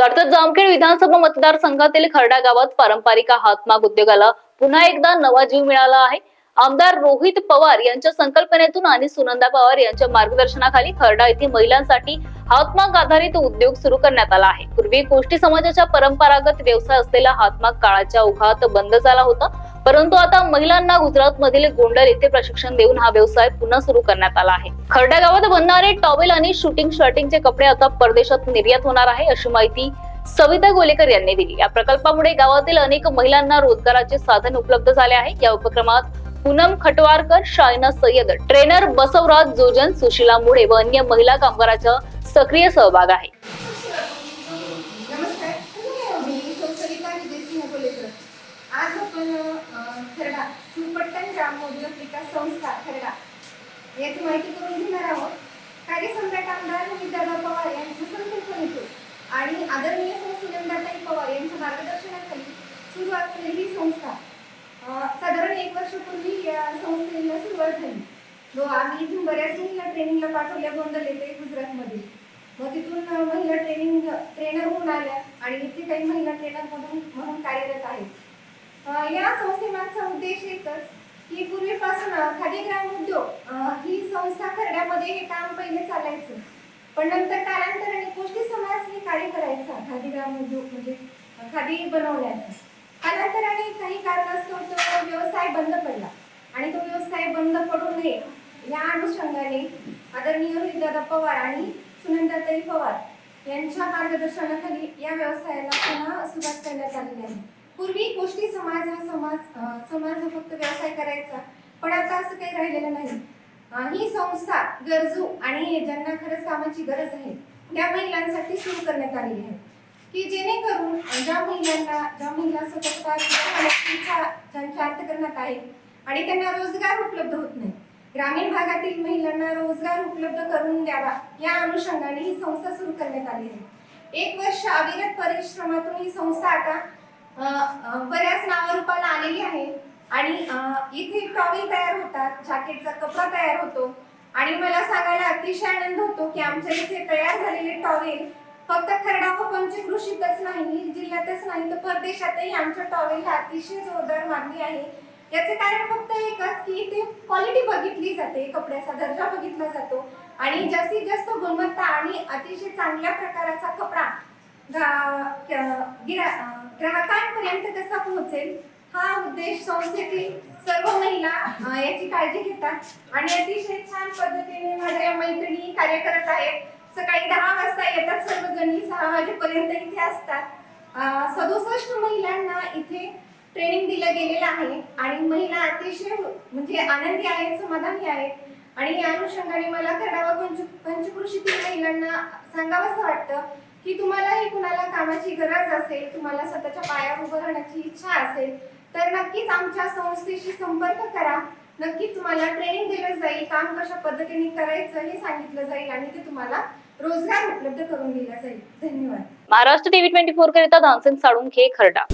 कर्जत जामखेड विधानसभा मतदारसंघातील खरडा गावात पारंपरिक हातमाग उद्योगाला पुन्हा एकदा नवा जीव मिळाला आहे. आमदार रोहित पवार यांच्या संकल्पनेतून आणि सुनंदा पवार यांच्या मार्गदर्शनाखाली खरडा येथे महिलांसाठी हातमाग आधारित उद्योग सुरू करण्यात आला आहे. पूर्वी गोष्टी समाजाच्या परंपरागत व्यवसाय असलेला हातमाग काळाच्या ओघात बंद झाला होता. परंतु आता महिलांना गुजरात मधील गोंडल येथे प्रशिक्षण देऊन हा व्यवसाय पुन्हा सुरू करण्यात आला आहे. खरड्या गावात बनणारे टॉवेल आणि शूटिंग शर्टिंगचे कपडे आता परदेशात निर्यात होणार आहे अशी माहिती सविता गोलेकर यांनी दिली. या प्रकल्पामुळे गावातील अनेक महिलांना रोजगाराचे साधन उपलब्ध झाले आहे. या उपक्रमात पूनम खटवारकर शायना सय्यद ट्रेनर बसवराज जोजन सुशिला मुळे व अन्य महिला कामगाराचा सक्रिय सहभाग आहे. संस्था खरडा याची माहिती करून घेणार आहोत. कार्यसम्राट आमदार दादा पवार यांच्या संकल्पनेतून आणि आदरणीय सौ सुनंदाताई पवार यांच्या मार्गदर्शनाखाली सुरू असलेली ही संस्था साधारण एक वर्षापूर्वी या संस्थेला सुरुवात झाली. व आम्ही इथून बऱ्याच महिला ट्रेनिंगला पाठवल्या गोंदल येते गुजरातमध्ये. मग तिथून महिला ट्रेनिंग ट्रेनर होऊन आल्या आणि इथे काही महिला ट्रेनर म्हणून म्हणून कार्यरत आहेत. या संस्थेमागचा उद्देश एकच की पूर्वीपासून खादी ग्राम उद्योग ही संस्था खरड्यामध्ये हे काम पहिले चालायचं. पण नंतर कालांतराने गोष्टी समाज हे कार्य करायचा खादी ग्राम उद्योग म्हणजे खादी बनवण्याचा. कालांतराने काही कारणास्तव तो व्यवसाय बंद पडला आणि तो व्यवसाय बंद पडू नये या अनुषंगाने आदरणीय रोहितदादा पवार आणि सुनंदाताई पवार यांच्या मार्गदर्शनाखाली या व्यवसायाला पुन्हा सुरुवात करण्यात आलेली आहे. पूर्वी गोष्टी समाज हा समाज समाज हा फक्त व्यवसाय करायचा. पण आता असं काही राहिलेलं नाही. ही संस्था गरजू आणि ज्यांना खरंच कामाची गरज आहे त्या महिलांसाठी सुरू करण्यात आलेली आहे. की जेणेकरून ज्या महिलांना ज्या महिला सतत इच्छा ज्यांच्या अंतकरणात आहे आणि त्यांना रोजगार उपलब्ध होत नाही ग्रामीण भागातील महिलांना रोजगार उपलब्ध करून द्यावा या अनुषंगाने ही संस्था सुरू करण्यात आली आहे. एक वर्ष अविरत परिश्रमातून ही संस्था आता बऱ्याच नावारूपाला आलेली आहे. आणि इथे टॉवेल तयार होतात जॅकेटचा कपडा तयार होतो. आणि मला सांगायला अतिशय आनंद होतो की आमच्या इथे तयार झालेले टॉवेल फक्त खरडा व पंचकृषीतच नाही जिल्ह्यातच नाही तर परदेशातही आमच्या टॉवेलला अतिशय जोरदार मागणी आहे. याचे कारण फक्त एकच की इथे क्वालिटी बघितली जाते कपड्याचा दर्जा बघितला जातो. आणि जास्तीत जास्त गुणवत्ता आणि अतिशय चांगल्या प्रकाराचा कपडा गिरा- ग्राहकांपर्यंत कसा पोहोचेल हा उद्देश संस्थेतील सर्व महिला याची काळजी घेतात. आणि अतिशय छान पद्धतीने माझ्या या मैत्रिणी कार्य करत आहेत. सकाळी दहा वाजता येतात सर्वजणी सहा वाजेपर्यंत इथे असतात. सदुसष्ट महिलांना इथे ट्रेनिंग दिलं गेलेलं आहे. आणि महिला अतिशय म्हणजे आनंदी आहेत समाधानी आहेत. आणि या अनुषंगाने मला करावा पंच पंचकृषीतील महिलांना सांगावंसं वाटतं की तुम्हालाही कुणाला कामाची गरज असेल तुम्हाला स्वतःच्या पायावर उभं राहण्याची इच्छा असेल तर नक्कीच आमच्या संस्थेशी संपर्क करा. नक्कीच तुम्हाला ट्रेनिंग दिलं जाईल काम कशा पद्धतीने करायचं हे सांगितलं जाईल आणि ते तुम्हाला रोजगार उपलब्ध करून दिला जाईल. धन्यवाद. महाराष्ट्र टीव्ही ट्वेंटी फोर करिता धानसिंग साळुंखे खरडा.